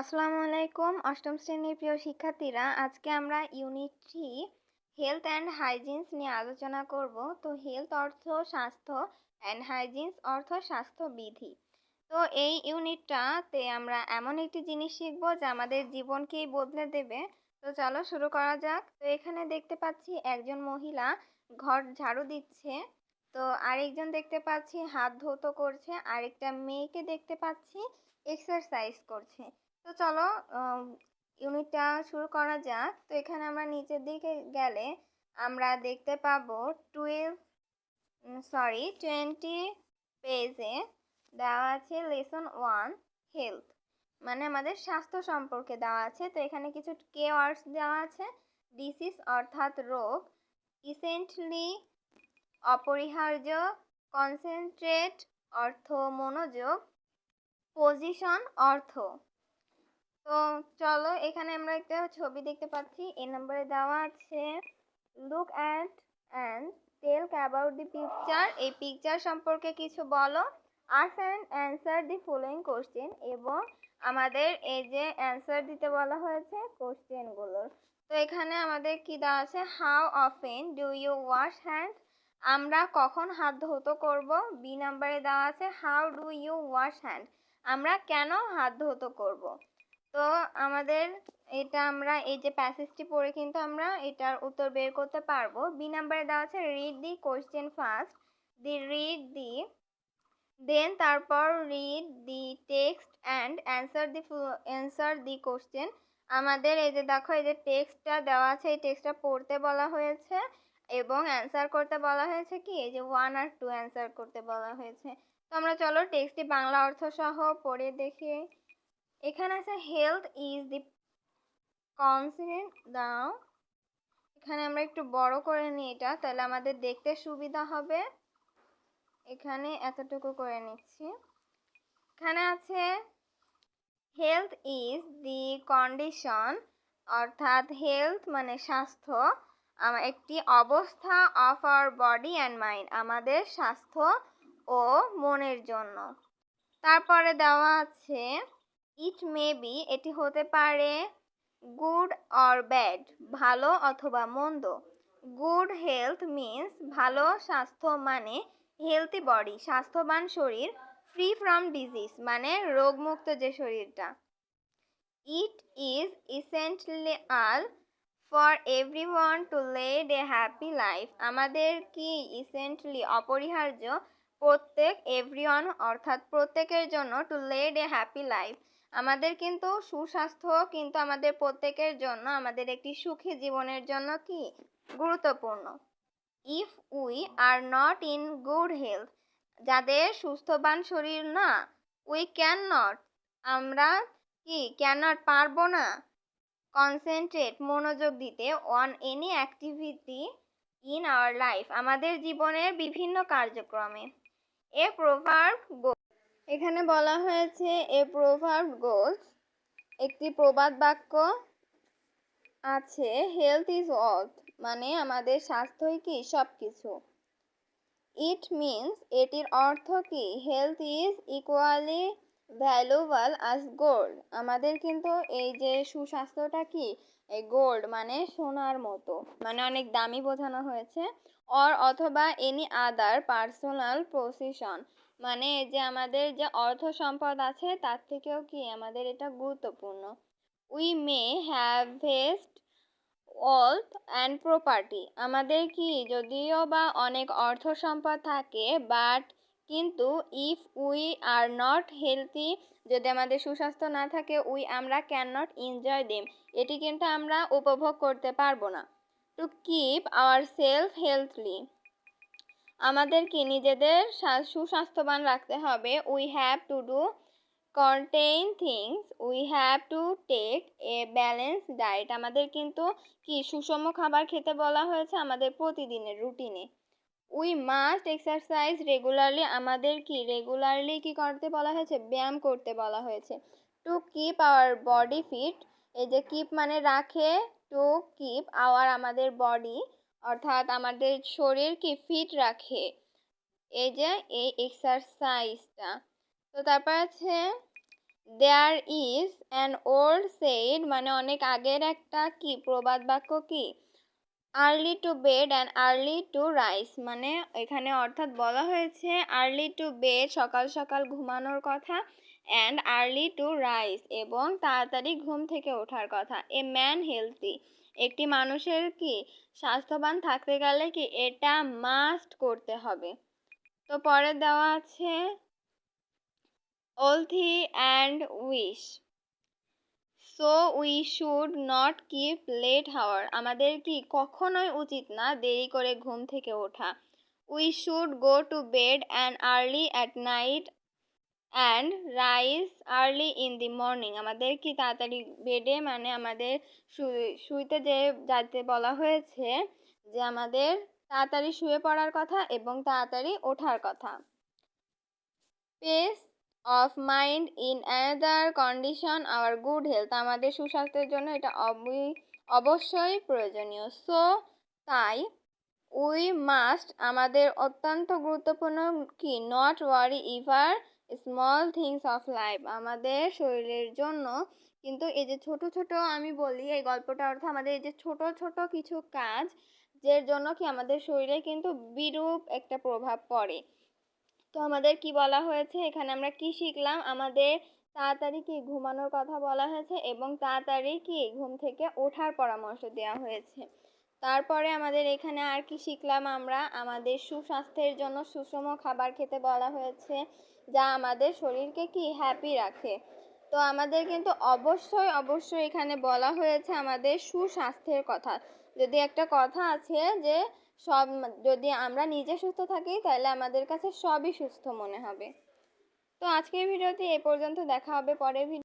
আসসালামু আলাইকুম, অষ্টম শ্রেণির প্রিয় শিক্ষার্থীরা। আজকে আমরা unit three health and hygienes নিয়ে আলোচনা করব। তো হেলথ অর্থ স্বাস্থ্য অ্যান্ড হাইজিনস অর্থ স্বাস্থ্যবিধি। তো এই ইউনিটটাতে আমরা এমন একটি জিনিস শিখব যা আমাদের জীবনকেই বদলে দেবে। তো চলো শুরু করা যাক। তো এখানে দেখতে পাচ্ছি একজন মহিলা ঘর ঝাড়ু দিচ্ছে। তো আরেকজন দেখতে পাচ্ছি হাত ধৌত করছে। আরেকটা মেয়েকে দেখতে পাচ্ছি এক্সারসাইজ করছে। তো চলো ইউনিটটা শুরু করা যাক। তো এখানে আমরা নিচের দিকে গেলে আমরা দেখতে পাবো টুয়েলভ সরি টোয়েন্টি পেজে দেওয়া আছে লেসন ওয়ান হেলথ মানে আমাদের স্বাস্থ্য সম্পর্কে দেওয়া আছে। তো এখানে কিছু কে ওয়ার্ডস দেওয়া আছে। ডিসিজ অর্থাৎ রোগ। রিসেন্টলি অপরিহার্য কনসেন্ট্রেট অর্থ মনোযোগ পজিশন অর্থ। তো চলো, এখানে আমরা একটা ছবি দেখতে পাচ্ছি। এই নম্বরে দেওয়া আছে look at and tell about the picture এই পিকচার সম্পর্কে কিছু বলো। Ask and answer the following question এবং আমাদের এই যে অ্যান্সার দিতে বলা হয়েছে কোশ্চেনগুলোর তো এখানে আমাদের কি দেওয়া আছে? How often do you wash hand আমরা কখন হাত ধৌত করব? বি নাম্বারে দেওয়া আছে how do you wash hand আমরা কেন হাত ধৌত করব? তো আমাদের এটা আমরা, এই যে প্যাসেজটি পড়ে কিন্তু আমরা এটার উত্তর বের করতে পারব। বি নাম্বারে দেওয়া আছে read the question first the read the then তারপর read the text and answer the answer the question আমাদের এই যে দেখো, এই যে টেক্সটটা দেওয়া আছে, এই টেক্সটটা পড়তে বলা হয়েছে এবং অ্যান্সার করতে বলা হয়েছে কি? এই যে ওয়ান আর টু অ্যান্সার করতে বলা হয়েছে। তো আমরা চলো টেক্সটটি বাংলা অর্থ সহ পড়ে দেখে। এখানে আছে হেলথ ইজ দি কনসিডেন্ট দাও এখানে আমরা একটু বড় করে নিই এটা, তাহলে আমাদের দেখতে সুবিধা হবে। এখানে এতটুকু করে নিচ্ছি। এখানে আছে হেলথ ইজ দি কন্ডিশন অর্থাৎ হেলথ মানে স্বাস্থ্য একটি অবস্থা of our body and mind আমাদের স্বাস্থ্য ও মনের জন্য। তারপরে দেওয়া আছে ইট মে বি এটি হতে পারে গুড অর ব্যাড ভালো অথবা মন্দ। গুড হেলথ মিন্স ভালো স্বাস্থ্য মানে হেলথি বডি স্বাস্থ্যবান শরীর ফ্রি ফ্রম ডিজিজ মানে রোগমুক্ত যে শরীরটা। It is essential for every one to lead a happy life আমাদের কি ইসেন্টলি অপরিহার্য প্রত্যেক এভরিওয়ান অর্থাৎ প্রত্যেকের জন্য to lead a happy life আমাদের কিন্তু সুস্বাস্থ্য কিন্তু আমাদের প্রত্যেকের জন্য, আমাদের একটি সুখী জীবনের জন্য কি? গুরুত্বপূর্ণ। If we are not in good health যাদের সুস্থবান শরীর না উই ক্যান নট আমরা কি ক্যান নট পারব না? কনসেন্ট্রেট মনোযোগ দিতে on any activity in our life আমাদের জীবনের বিভিন্ন কার্যক্রমে। এ প্রভার্ব এখানে বলা হয়েছে এ প্রোভার্ব গোস একটি প্রবাদ বাক্য আছে হেলথ ইজ অল মানে আমাদের স্বাস্থ্যই কি? সব কিছু ইট মিনস এটির অর্থ কি? Health is equally valuable as gold আমাদের কিন্তু এই যে সুস্বাস্থ্যটা কি? এই গোল্ড মানে সোনার মতো। মানে অনেক দামি বোঝানো হয়েছে। অর অথবা এনি আদার পার্সোনাল প্রসিশন মানে যে আমাদের যে অর্থ সম্পদ আছে, তার থেকেও কি আমাদের এটা গুরুত্বপূর্ণ? We may have vast wealth and property আমাদের কি যদিও বা অনেক অর্থ সম্পদ থাকে বাট কিন্তু if we are not healthy যদি আমাদের সুস্বাস্থ্য না থাকে উই আমরা ক্যান নট এনজয় দেম এটি কিন্তু আমরা উপভোগ করতে পারব না। To keep our self healthily আমাদেরকে নিজেদের সুস্বাস্থ্যবান রাখতে হবে। We have to do contain things we have to take a balance diet আমাদের কিন্তু কি সুষম খাবার খেতে বলা হয়েছে আমাদের প্রতিদিনের রুটিনে উই মাস্ট এক্সারসাইজ রেগুলারলি আমাদের কি রেগুলারলি কি করতে বলা হয়েছে? ব্যায়াম করতে বলা হয়েছে। To keep our body fit এই যে কিপ মানে রাখে টু কিপ আওয়ার আমাদের বডি অর্থাৎ আমাদের শরীরকে ফিট রাখে। এই যে, এই এক্সারসাইজটা তো তারপর আছে there is an old said মানে অনেক আগের একটা কি, প্রবাদ বাক্য কি? Early to bed and early to rise মানে এখানে অর্থাৎ বলা হয়েছে আর্লি টু বেড সকাল সকাল ঘুমানোর কথা। অ্যান্ড আর্লি টু রাইস এবং তাড়াতাড়ি ঘুম থেকে ওঠার কথা। এ ম্যান হেলদি একটি মানুষের কি স্বাস্থ্যবান থাকতে গেলে কি এটা মাস্ট করতে হবে? তো পরে দেওয়া আছে healthy and wise so we should not keep late hour আমাদের কি কখনোই উচিত না দেরি করে ঘুম থেকে ওঠা। We should go to bed and early at night and rise early in the morning আমাদের কি তাড়াতাড়ি বেডে? মানে আমাদের শুইতে যে যাতে বলা হয়েছে যে, আমাদের তাড়াতাড়ি শুয়ে পড়ার কথা এবং তাড়াতাড়ি ওঠার কথা। Peace of mind in another condition our good health আমাদের সুস্বাস্থ্যের জন্য এটা অবশ্যই প্রয়োজনীয়। সো তাই উই মাস্ট আমাদের অত্যন্ত গুরুত্বপূর্ণ কি? Not worry ever small things of life আমাদের শরীরের জন্য। কিন্তু এই যে ছোট ছোট আমি বলি, এই গল্পটা অর্থ আমাদের এই যে ছোট ছোট কিছু কাজ, যের জন্য কি আমাদের শরীরে কিন্তু বিরূপ একটা প্রভাব পড়ে। তো আমাদের কি বলা হয়েছে? এখানে আমরা কি শিখলাম? আমাদের তাড়াতাড়ি কি ঘুমানোর কথা বলা হয়েছে? এবং তাড়াতাড়ি কি ঘুম থেকে ওঠার পরামর্শ দেওয়া হয়েছে। তারপরে আমাদের এখানে আর কি শিখলাম আমরা? আমাদের সুস্বাস্থ্যের জন্য সুষম খাবার খেতে বলা হয়েছে, যা আমাদের শরীরকে কি? হ্যাপি রাখে। তো আমাদের কিন্তু অবশ্যই অবশ্যই এখানে বলা হয়েছে আমাদের সুস্বাস্থ্যের কথা। যদি একটা কথা আছে যে সব, যদি আমরা নিজে সুস্থ থাকি, তাহলে আমাদের কাছে সবই সুস্থ মনে হবে। তো আজকের ভিডিওতে এ পর্যন্ত, দেখা হবে পরের ভিডিও